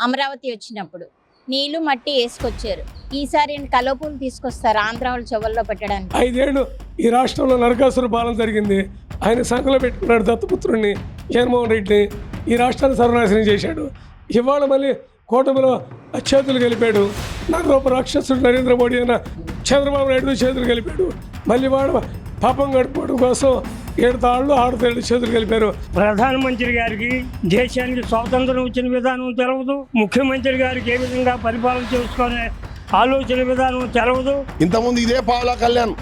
అమరావతి వచ్చినప్పుడు నీళ్ళు మట్టి వేసుకొచ్చారు. ఈసారి కలోపులు తీసుకొస్తారు ఆంధ్ర వాళ్ళు చెవుల్లో పెట్టడానికి? ఐదేళ్ళు ఈ రాష్ట్రంలో నరకాసుర పాలన జరిగింది. ఆయన సంఖలో పెట్టుకున్నాడు దత్తపుత్రుడిని జగన్మోహన్ రెడ్డిని. ఈ రాష్ట్రాన్ని సర్వనాశనం చేశాడు. ఇవాళ మళ్ళీ కూటమిలో చేతులు కలిపాడు నరరూప రాక్షసుడు నరేంద్ర మోడీ అన్న చంద్రబాబు నాయుడు చేతులు గెలిపాడు. మళ్ళీ వాడు పాపం గడుపుకోవడం కోసం ఏడు తాళ్ళు చేతులు కలిపారు. ప్రధానమంత్రి గారికి దేశానికి స్వాతంత్రం వచ్చిన విధానం తెలవదు. ముఖ్యమంత్రి గారికి ఏ విధంగా పరిపాలన చేసుకునే ఆలోచన విధానం తెలవదు. ఇంతకుముందు ఇదే పావులా కళ్యాణ్.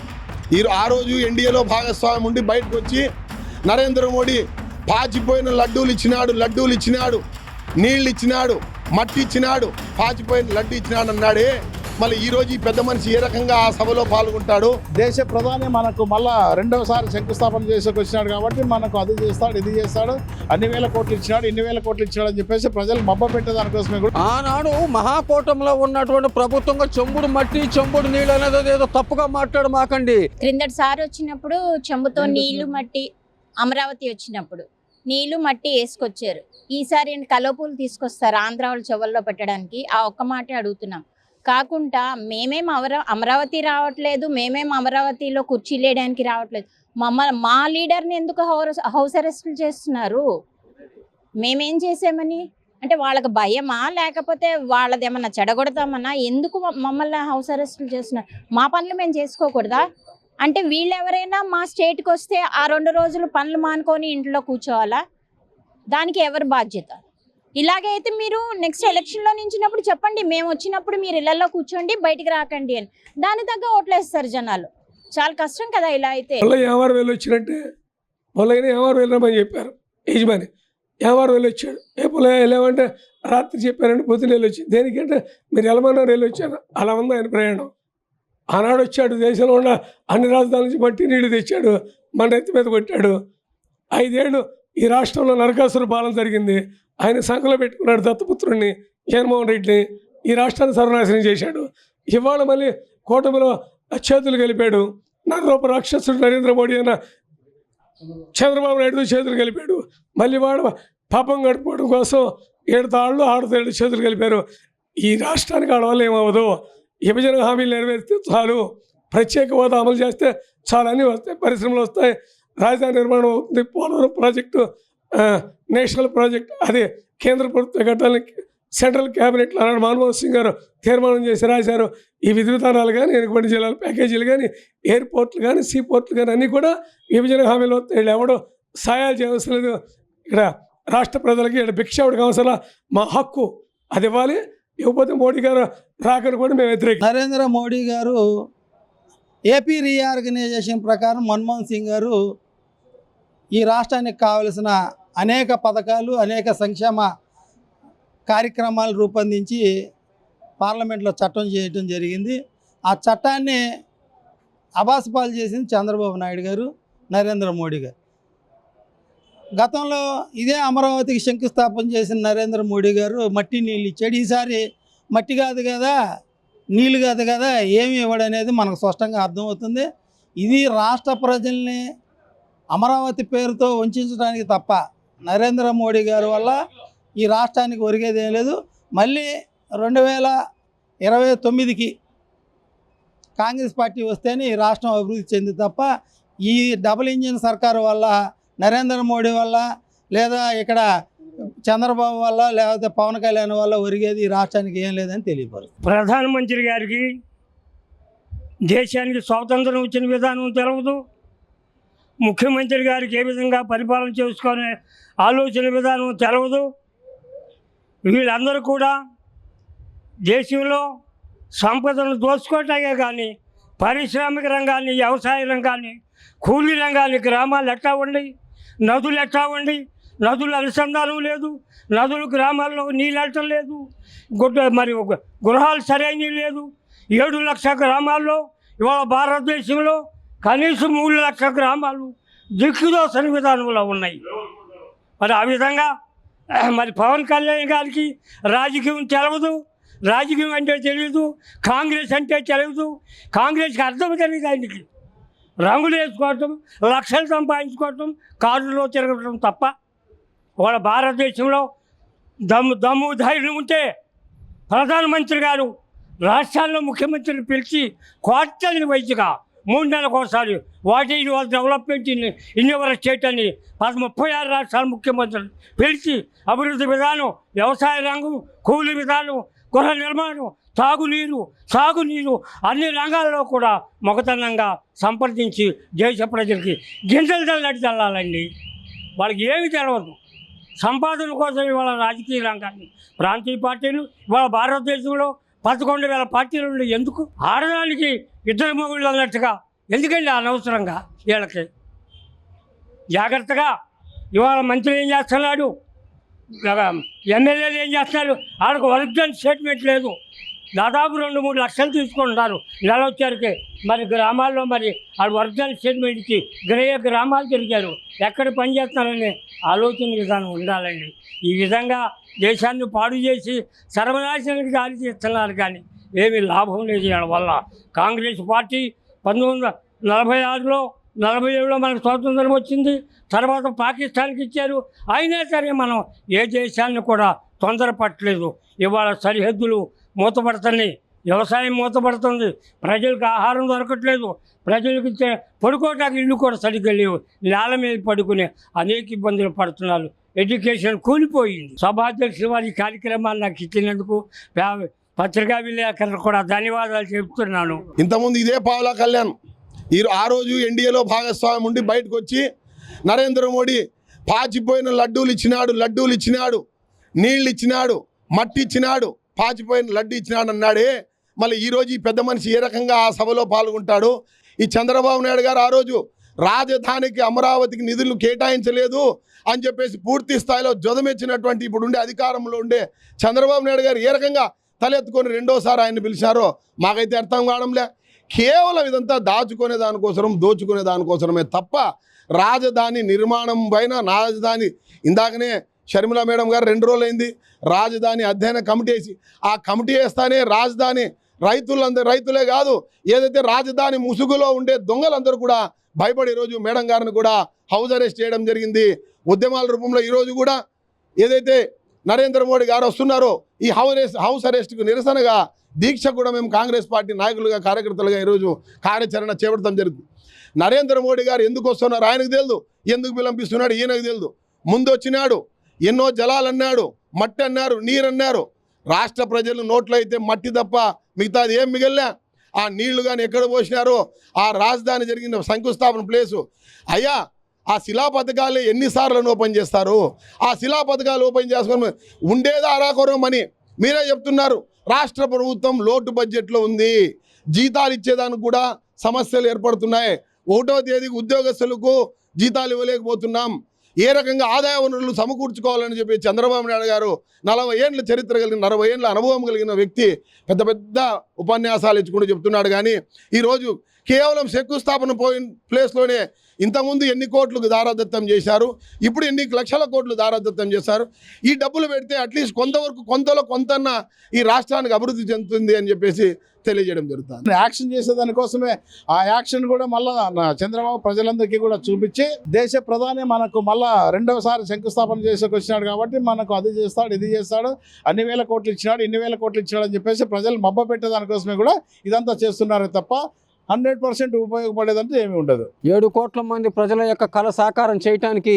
ఈ ఆ రోజు ఎన్డీఏలో భాగస్వామ్యం ఉండి బయటకు వచ్చి నరేంద్ర మోడీ పాచిపోయిన లడ్డూలు ఇచ్చినాడు లడ్డూలు ఇచ్చినాడు నీళ్ళు ఇచ్చినాడు మట్టి ఇచ్చినాడు పాచిపోయిన లడ్డు ఇచ్చినాడు అన్నాడే. మళ్ళీ ఈ రోజు ఈ పెద్ద మనిషి ఏ రకంగా ఆ సభలో పాల్గొంటాడు? దేశ ప్రధాని మనకు మళ్ళా రెండవసారి శంకుస్థాపన చేసేకి వచ్చినాడు కాబట్టి మనకు అది చేస్తాడు ఇది చేస్తాడు అన్ని వేల కోట్లు ఇచ్చినాడు ఇన్ని వేల కోట్లు ఇచ్చినాడు అని చెప్పేసి ప్రజలు మబ్బ పెట్టేదానికోసమే కూడా. ఆనాడు మహాకూటంలో ఉన్నటువంటి ప్రభుత్వంగా చెంబుడు మట్టి చెంబుడు నీళ్ళు అనేది ఏదో తప్పుగా మాట్లాడు మాకండి. క్రిందటి సారి వచ్చినప్పుడు చెంబుతో నీళ్ళు మట్టి అమరావతి వచ్చినప్పుడు నీళ్ళు మట్టి వేసుకొచ్చారు. ఈసారి కలోపులు తీసుకొస్తారు ఆంధ్ర వాళ్ళు చెవుల్లో పెట్టడానికి. ఆ ఒక్క మాటే అడుగుతున్నాం. కాకుండా మేమేం అమరా అమరావతి రావట్లేదు మేమేం అమరావతిలో కుర్చీ లేయడానికి రావట్లేదు. మమ్మ మా లీడర్ని ఎందుకు హౌస్ హౌస్ అరెస్టులు చేస్తున్నారు? మేమేం చేసామని? అంటే వాళ్ళకి భయమా? లేకపోతే వాళ్ళది ఏమన్నా చెడగొడతామన్నా ఎందుకు మమ్మల్ని హౌస్ అరెస్టులు చేస్తున్నారు? మా పనులు మేము చేసుకోకూడదా? అంటే వీళ్ళు ఎవరైనా మా స్టేట్కి వస్తే ఆ రెండు రోజులు పనులు మానుకొని ఇంట్లో కూర్చోవాలా? దానికి ఎవరు బాధ్యత? ఇలాగే అయితే మీరు నెక్స్ట్ ఎలక్షన్లో నించినప్పుడు చెప్పండి మేము వచ్చినప్పుడు మీరు ఇళ్ళలో కూర్చోండి బయటికి రాకండి అని. దాని తగ్గ ఓట్లేస్తారు జనాలు. చాలా కష్టం కదా ఇలా అయితే. మళ్ళీ ఏమారు వేలు వచ్చినట్టే పొలైన ఏమారు వెళ్ళమని చెప్పారు. యజమాని ఏమారు వేలు వచ్చాడు? ఏ పొలం వెళ్ళామంటే రాత్రి చెప్పారంటే పొద్దున వెళ్ళి వచ్చి దేనికంటే మీరు ఎలమన్నారు వెళ్ళి వచ్చాను అలా ఉంది ఆయన ప్రయాణం. ఆనాడు వచ్చాడు దేశంలో ఉన్న అన్ని రాజధానుల నుంచి మట్టి నీళ్ళు తెచ్చాడు మన ఎత్తి మీద కొట్టాడు. ఐదేళ్ళు ఈ రాష్ట్రంలో నరకాసుర పాలన జరిగింది. ఆయన సంఖలో పెట్టుకున్నాడు దత్తపుత్రుడిని జగన్మోహన్ రెడ్డిని ఈ రాష్ట్రాన్ని సర్వనాశనం చేశాడు. ఇవాళ మళ్ళీ కూటమిలో చేతులు కలిపాడు. నగరూప రాక్షసుడు నరేంద్ర మోడీ అన్న చంద్రబాబు నాయుడు చేతులు కలిపాడు. మళ్ళీ వాడు పాపం గడుపుకోవడం కోసం ఏడు తాళ్ళు ఆరు తేళ్ళు చేతులు కలిపారు. ఈ రాష్ట్రానికి ఆడవాళ్ళు ఏమవ్వదు. విభజన హామీలు నెరవేరిస్తే చాలు. ప్రత్యేక హోదా అమలు చేస్తే చాలా. అన్నీ వస్తాయి పరిశ్రమలు వస్తాయి. రాజధాని నిర్మాణం అవుతుంది. పోలవరం ప్రాజెక్టు నేషనల్ ప్రాజెక్ట్ అదే కేంద్ర ప్రభుత్వ కట్టాలని సెంట్రల్ క్యాబినెట్లో ఆనాడు మన్మోహన్ సింగ్ గారు తీర్మానం చేసి రాశారు. ఈ విధి కానీ ఎనుకబడి జిల్లాల ప్యాకేజీలు కానీ ఎయిర్పోర్ట్లు కానీ సీ పోర్ట్లు కానీ అన్నీ కూడా విభజన హామీలు వస్తాయి వీళ్ళు ఎవడో సాయాలు చేయవలసిన లేదు ఇక్కడ రాష్ట్ర ప్రజలకి ఇక్కడ భిక్ష అవసరం మా హక్కు అది ఇవ్వాలి. ఇవ్వకపోతే మోడీ గారు రాకని కూడా మేము వ్యతిరేక నరేంద్ర మోడీ గారు ఏపీ రీఆర్గనైజేషన్ ప్రకారం మన్మోహన్ సింగ్ గారు ఈ రాష్ట్రానికి కావలసిన అనేక పథకాలు అనేక సంక్షేమ కార్యక్రమాలు రూపొందించి పార్లమెంట్లో చట్టం చేయటం జరిగింది. ఆ చట్టాన్ని అబాసపాలు చేసింది చంద్రబాబు నాయుడు గారు నరేంద్ర మోడీ గారు. గతంలో ఇదే అమరావతికి శంకుస్థాపన చేసిన నరేంద్ర మోడీ గారు మట్టి నీళ్ళు ఇచ్చాడు. ఈసారి మట్టి కాదు కదా నీళ్ళు కాదు కదా ఏమి ఇవ్వడనేది మనకు స్పష్టంగా అర్థమవుతుంది. ఇది రాష్ట్ర ప్రజల్ని అమరావతి పేరుతో వంచడానికి తప్ప నరేంద్ర మోడీ గారి వల్ల ఈ రాష్ట్రానికి ఒరిగేది ఏం లేదు. మళ్ళీ రెండు వేల ఇరవై తొమ్మిదికి కాంగ్రెస్ పార్టీ వస్తేనే ఈ రాష్ట్రం అభివృద్ధి చెంది తప్ప ఈ డబుల్ ఇంజిన్ సర్కారు వల్ల నరేంద్ర మోడీ వల్ల లేదా ఇక్కడ చంద్రబాబు వల్ల లేకపోతే పవన్ కళ్యాణ్ వల్ల ఒరిగేది ఈ రాష్ట్రానికి ఏం లేదని తెలియపరుస్తుంది ప్రధానమంత్రి గారికి దేశానికి స్వాతంత్రం వచ్చిన విధానం తెలవదు. ముఖ్యమంత్రి గారికి ఏ విధంగా పరిపాలన చేసుకునే ఆలోచన విధానం తెలవదు. వీళ్ళందరూ కూడా దేశంలో సంపదను దోచుకోవటమే కానీ పారిశ్రామిక రంగాన్ని వ్యవసాయ రంగాన్ని కూలీ రంగాన్ని గ్రామాలు ఎట్టా ఉండి నదులు ఎట్టా ఉండి నదుల అనుసంధానం లేదు నదులు గ్రామాల్లో నీళ్ళు వెళ్ళటం లేదు గుడ్డ మరి ఒక గృహాలు సరైనవి లేదు. ఏడు లక్షల గ్రామాల్లో ఇవాళ భారతదేశంలో కనీసం మూడు లక్షల గ్రామాలు దిక్కుదోసని సన్నిధానంలో ఉన్నాయి. మరి ఆ విధంగా మరి పవన్ కళ్యాణ్ గారికి రాజకీయం తెలవదు. రాజకీయం అంటే తెలియదు కాంగ్రెస్ అంటే తెలియదు కాంగ్రెస్కి అర్థం తెలియదు ఆయనకి. రంగులు వేసుకోవటం లక్షలు సంపాదించుకోవటం కారులో తిరగటం తప్ప. వాళ్ళ భారతదేశంలో దమ్ము దమ్ము ధైర్యం ఉంటే ప్రధానమంత్రి గారు రాష్ట్రాల్లో ముఖ్యమంత్రిని పిలిచి క్వార్టర్ని వైద్యగా మూడు నెలలకు ఒకసారి వాటి వాళ్ళ development in in your state అని పది ముప్పై ఆరు రాష్ట్రాల ముఖ్యమంత్రులు పిలిచి అభివృద్ధి విధానం వ్యవసాయ రంగం కూలి విధానం గృహ నిర్మాణం తాగునీరు సాగునీరు అన్ని రంగాల్లో కూడా మొగతనంగా సంప్రదించి దేశ ప్రజలకి గింజలు చల్లటి చల్లాలండి. వాళ్ళకి ఏమి తెలవదు. సంపాదన కోసం ఇవాళ రాజకీయ రంగాన్ని ప్రాంతీయ పార్టీలు ఇవాళ భారతదేశంలో పదకొండు వేల పార్టీలు ఉండి ఎందుకు ఆడడానికి ఇద్దరు మొగుళ్ళు అన్నట్టుగా? ఎందుకండి అనవసరంగా వీళ్ళకి? జాగ్రత్తగా ఇవాళ మంత్రులు ఏం చేస్తున్నాడు? ఎమ్మెల్యేలు ఏం చేస్తున్నారు? వాళ్ళకు ఒరిజినల్ స్టేట్మెంట్ లేదు. దాదాపు రెండు మూడు లక్షలు తీసుకుంటున్నారు నెల వచ్చరికి మరి గ్రామాల్లో మరి వాళ్ళు ఒరిజినల్ స్టేట్మెంట్ ఇచ్చి గ్రహ గ్రామాలు తిరిగారు. ఎక్కడ పని చేస్తున్నారనే ఆలోచన విధానం ఉండాలండి. ఈ విధంగా దేశాన్ని పాడు చేసి సర్వనాశనానికి దారి తీస్తున్నారు కానీ ఏమీ లాభం లేదు వీళ్ళ వల్ల. కాంగ్రెస్ పార్టీ పంతొమ్మిది వందల నలభై ఆరులో నలభై ఏడులో మనకు స్వాతంత్రం వచ్చింది. తర్వాత పాకిస్తాన్కి ఇచ్చారు. అయినా సరే మనం ఏ దేశాన్ని కూడా తొందరపట్టలేదు. ఇవాళ సరిహద్దులు మూతపడుతున్నాయి వ్యవసాయం మూతపడుతుంది. ప్రజలకు ఆహారం దొరకట్లేదు. ప్రజలకు పడుకోవడానికి పడుకోవటానికి ఇల్లు కూడా సరిగ్గా లేవు. నేల మీద పడుకునే అనేక ఇబ్బందులు పడుతున్నారు. ఎడ్యుకేషన్ కూలిపోయింది. సభాధ్యక్షులు వారి కార్యక్రమాలు కార్యక్రమాన్ని నాకు ఇచ్చినందుకు పత్రికా విలేకరులు కూడా ధన్యవాదాలు చెప్తున్నాను ఇంతకుముందు ఇదే పావులా కళ్యాణ్. ఈ ఆ రోజు ఎన్డీఏలో భాగస్వామ్యం ఉండి బయటకు వచ్చి నరేంద్ర మోడీ పాచిపోయిన లడ్డూలు ఇచ్చినాడు లడ్డూలు ఇచ్చినాడు నీళ్ళు ఇచ్చినాడు మట్టి ఇచ్చినాడు పాచిపోయిన లడ్డు ఇచ్చినాడన్నాడే. మళ్ళీ ఈరోజు ఈ పెద్ద మనిషి ఏ రకంగా ఆ సభలో పాల్గొంటాడు? ఈ చంద్రబాబు నాయుడు గారు ఆ రోజు రాజధానికి అమరావతికి నిధులు కేటాయించలేదు అని చెప్పేసి పూర్తి స్థాయిలో జ్వదమెచ్చినటువంటి ఇప్పుడు ఉండే అధికారంలో ఉండే చంద్రబాబు నాయుడు గారు ఏ రకంగా తలెత్తుకొని రెండోసారి ఆయన పిలిచారో మాకైతే అర్థం కావడంలే. కేవలం ఇదంతా దాచుకునే దానికోసం దోచుకునే దానికోసమే తప్ప రాజధాని నిర్మాణం పైన రాజధాని ఇందాకనే షర్మిల మేడం గారు రెండు రోజులు అయింది రాజధాని అధ్యయన కమిటీ వేసి ఆ కమిటీ వేస్తానే రాజధాని రైతులందరూ రైతులే కాదు ఏదైతే రాజధాని ముసుగులో ఉండే దొంగలందరూ కూడా భయపడి ఈరోజు మేడం గారిని కూడా హౌస్ అరెస్ట్ చేయడం జరిగింది. ఉద్యమాల రూపంలో ఈరోజు కూడా ఏదైతే నరేంద్ర మోడీ గారు వస్తున్నారో ఈ హౌస్ హౌస్ అరెస్ట్కు నిరసనగా దీక్ష కూడా మేము కాంగ్రెస్ పార్టీ నాయకులుగా కార్యకర్తలుగా ఈరోజు కార్యాచరణ చేపడతాం జరుగుతుంది నరేంద్ర మోడీ గారు ఎందుకు వస్తున్నారు ఆయనకు తెలియదు ఎందుకు విలంపిస్తున్నాడు ఈయనకు తెలియదు ముందు వచ్చినాడు ఎన్నో జలాలు అన్నాడు మట్టి అన్నారు నీరు అన్నారు రాష్ట్ర ప్రజలు నోట్లో అయితే మట్టి తప్ప మిగతాది ఏం మిగిలినా ఆ నీళ్ళు కానీ ఎక్కడ పోసినారో ఆ రాజధాని జరిగిన శంకుస్థాపన ప్లేసు. అయ్యా ఆ శిలా పథకాలు ఎన్నిసార్లు ఓపెన్ చేస్తారు? ఆ శిలా పథకాలు ఓపెన్ చేసుకొని ఉండేది అరాకొరం అని మీరే చెప్తున్నారు. రాష్ట్ర ప్రభుత్వం లోటు బడ్జెట్లో ఉంది. జీతాలు ఇచ్చేదానికి కూడా సమస్యలు ఏర్పడుతున్నాయి. ఒకటో తేదీకి ఉద్యోగస్తులకు జీతాలు ఇవ్వలేకపోతున్నాం. ఏ రకంగా ఆదాయ వనరులు సమకూర్చుకోవాలని చెప్పి చంద్రబాబు నాయుడు గారు నలభై ఏండ్ల చరిత్ర కలిగిన నలభై ఏండ్ల అనుభవం కలిగిన వ్యక్తి పెద్ద పెద్ద ఉపన్యాసాలు ఇచ్చుకుంటూ చెప్తున్నాడు. కానీ ఈరోజు కేవలం శంకుస్థాపన పోయిన ప్లేస్లోనే ఇంతకుముందు ఎన్ని కోట్లు దారాదత్తం చేశారు ఇప్పుడు ఎన్ని లక్షల కోట్లు దారాదత్తం చేశారు ఈ డబ్బులు పెడితే అట్లీస్ట్ కొంతవరకు కొంతలో కొంతన్న ఈ రాష్ట్రానికి అభివృద్ధి చెందుతుంది అని చెప్పేసి తెలియజేయడం జరుగుతుంది. యాక్షన్ చేసే దానికోసమే ఆ యాక్షన్ కూడా మళ్ళా చంద్రబాబు ప్రజలందరికీ కూడా చూపించి దేశ ప్రధాని మనకు మళ్ళా రెండవసారి శంకుస్థాపన చేసేకి వచ్చినాడు కాబట్టి మనకు అది చేస్తాడు ఇది చేస్తాడు అన్ని వేల కోట్లు ఇచ్చినాడు ఇన్ని వేల కోట్లు ఇచ్చినాడు అని చెప్పేసి ప్రజలు మబ్బ పెట్టేదానికోసమే కూడా ఇదంతా చేస్తున్నారు తప్ప హండ్రెడ్ పర్సెంట్ ఉపయోగపడేదంటే ఏమీ ఉండదు. ఏడు కోట్ల మంది ప్రజల యొక్క కళ సాకారం చేయటానికి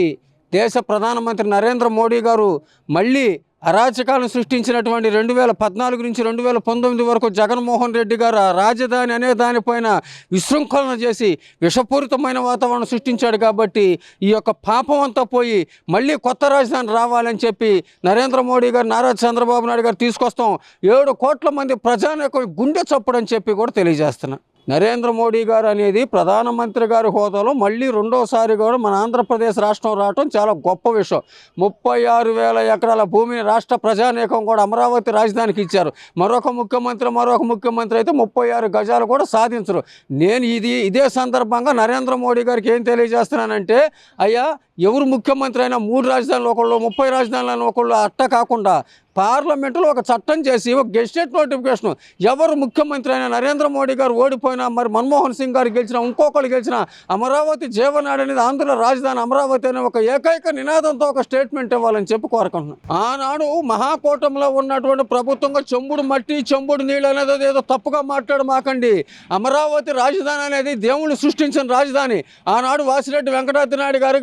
దేశ ప్రధానమంత్రి నరేంద్ర మోడీ గారు మళ్ళీ అరాచకాలను సృష్టించినటువంటి రెండు వేల పద్నాలుగు నుంచి రెండు వేల పంతొమ్మిది వరకు జగన్మోహన్ రెడ్డి గారు ఆ రాజధాని అనే దానిపైన విశృంఖలన చేసి విషపూరితమైన వాతావరణం సృష్టించాడు కాబట్టి ఈ యొక్క పాపం అంతా పోయి మళ్ళీ కొత్త రాజధాని రావాలని చెప్పి నరేంద్ర మోడీ గారు నారా చంద్రబాబు నాయుడు గారు తీసుకొస్తాం. ఏడు కోట్ల మంది ప్రజానికి గుండె చప్పుడు అని చెప్పి కూడా తెలియజేస్తున్నా. నరేంద్ర మోడీ గారు అనేది ప్రధానమంత్రి గారి హోదాలో మళ్ళీ రెండోసారి కూడా మన ఆంధ్రప్రదేశ్ రాష్ట్రం రావటం చాలా గొప్ప విషయం. ముప్పై ఆరు వేల ఎకరాల భూమిని రాష్ట్ర ప్రజానీకం కూడా అమరావతి రాజధానికి ఇచ్చారు. మరొక ముఖ్యమంత్రి మరొక ముఖ్యమంత్రి అయితే ముప్పై ఆరు గజాలు కూడా సాధించరు. నేను ఇది ఇదే సందర్భంగా నరేంద్ర మోడీ గారికి ఏం తెలియజేస్తున్నానంటే అయ్యా ఎవరు ముఖ్యమంత్రి అయినా మూడు రాజధానులు ఒకళ్ళు ముప్పై రాజధానులు ఒకళ్ళు అట్ట కాకుండా పార్లమెంటులో ఒక చట్టం చేసి ఒక గెస్టెడ్ నోటిఫికేషన్ ఎవరు ముఖ్యమంత్రి అయినా నరేంద్ర మోడీ గారు ఓడిపోయినా మరి మన్మోహన్ సింగ్ గారు గెలిచిన ఇంకొకరు గెలిచిన అమరావతి జీవనాడు అనేది ఆంధ్ర రాజధాని అమరావతి అనే ఒక ఏకైక నినాదంతో ఒక స్టేట్మెంట్ ఇవ్వాలని చెప్పి కోరుకుంటున్నాను. ఆనాడు మహాకూటంలో ఉన్నటువంటి ప్రభుత్వంగా చెంబుడు మట్టి చెంబుడు నీళ్ళు అనేది ఏదో తప్పుగా మాట్లాడమాకండి అమరావతి రాజధాని అనేది దేవుడు సృష్టించిన రాజధాని. ఆనాడు వాసిరెడ్డి వెంకటాద్రి నాయుడు గారు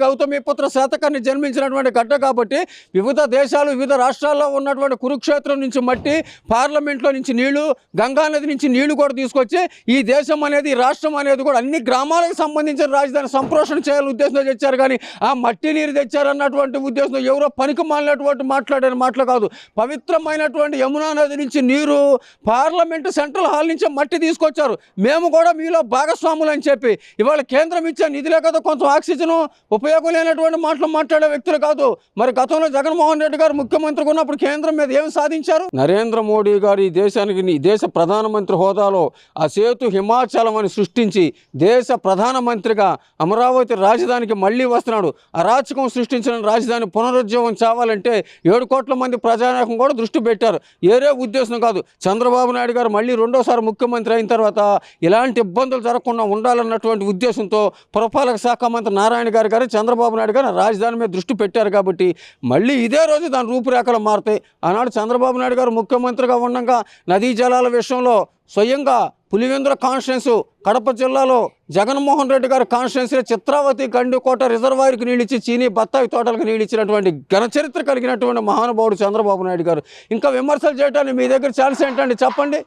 గౌతమిపుత్ర శాతకాన్ని జన్మించినటువంటి గడ్డ కాబట్టి వివిధ దేశాలు వివిధ రాష్ట్రాల్లో ఉన్నటువంటి కురుక్షేత్రం నుంచి మట్టి పార్లమెంట్లో నుంచి నీళ్ళు గంగానది నుంచి నీళ్ళు కూడా తీసుకొచ్చి ఈ దేశం అనేది రాష్ట్రం అనేది కూడా అన్ని గ్రామాలకు సంబంధించిన రాజధాని సంప్రోషణ చేయాలని ఉద్దేశంతో తెచ్చారు. కానీ ఆ మట్టి నీరు తెచ్చారన్నటువంటి ఉద్దేశంతో ఎవరో పనికి మాలినటువంటి మాట్లాడిన మాటలు కాదు. పవిత్రమైనటువంటి యమునా నది నుంచి నీరు పార్లమెంటు సెంట్రల్ హాల్ నుంచి మట్టి తీసుకొచ్చారు. మేము కూడా మీలో భాగస్వాములు అని చెప్పి ఇవాళ కేంద్రం ఇచ్చే నిధులే కదా కొంచెం ఆక్సిజన్ ఉపయోగం లేనటువంటి మాటలు మాట్లాడే వ్యక్తులు కాదు. మరి గతంలో జగన్మోహన్ రెడ్డి గారు ముఖ్యమంత్రిగా ఉన్నప్పుడు కేంద్రం మీద ఏం సాధించారు? నరేంద్ర మోడీ గారు ఈ దేశానికి ఈ దేశ ప్రధానమంత్రి హోదాలో ఆ సేతు హిమాచలం అని సృష్టించి దేశ ప్రధానమంత్రిగా అమరావతి రాజధానికి మళ్ళీ వస్తున్నాడు. అరాచకం సృష్టించిన రాజధాని పునరుజ్జీవం చావాలంటే ఏడు కోట్ల మంది ప్రజానాయకం కూడా దృష్టి పెట్టారు. ఏరే ఉద్దేశం కాదు. చంద్రబాబు నాయుడు గారు మళ్ళీ రెండోసారి ముఖ్యమంత్రి అయిన తర్వాత ఇలాంటి ఇబ్బందులు జరగకుండా ఉండాలన్నటువంటి ఉద్దేశంతో పురపాలక శాఖ మంత్రి నారాయణ గారు గారు చంద్రబాబు నాయుడు గారు రాజధాని మీద దృష్టి పెట్టారు కాబట్టి మళ్ళీ ఇదే రోజు దాని రూపురేఖలు మారుతాయి. ఆనాడు చంద్రబాబు నాయుడు గారు ముఖ్యమంత్రిగా ఉండగా నదీ జలాల విషయంలో స్వయంగా పులివెందుల కాన్స్టిట్యున్సీ కడప జిల్లాలో జగన్మోహన్ రెడ్డి గారు కాన్స్టిట్యున్సీ చిత్రావతి గండికోట రిజర్వాయర్కి నీళ్ళిచ్చి చీనీ బత్తాయి తోటలకు నీళ్ళిచ్చినటువంటి ఘనచరిత్ర కలిగినటువంటి మహానుభావుడు చంద్రబాబు నాయుడు గారు. ఇంకా విమర్శలు చేయడానికి మీ దగ్గర ఛాన్స్ ఏంటండి చెప్పండి.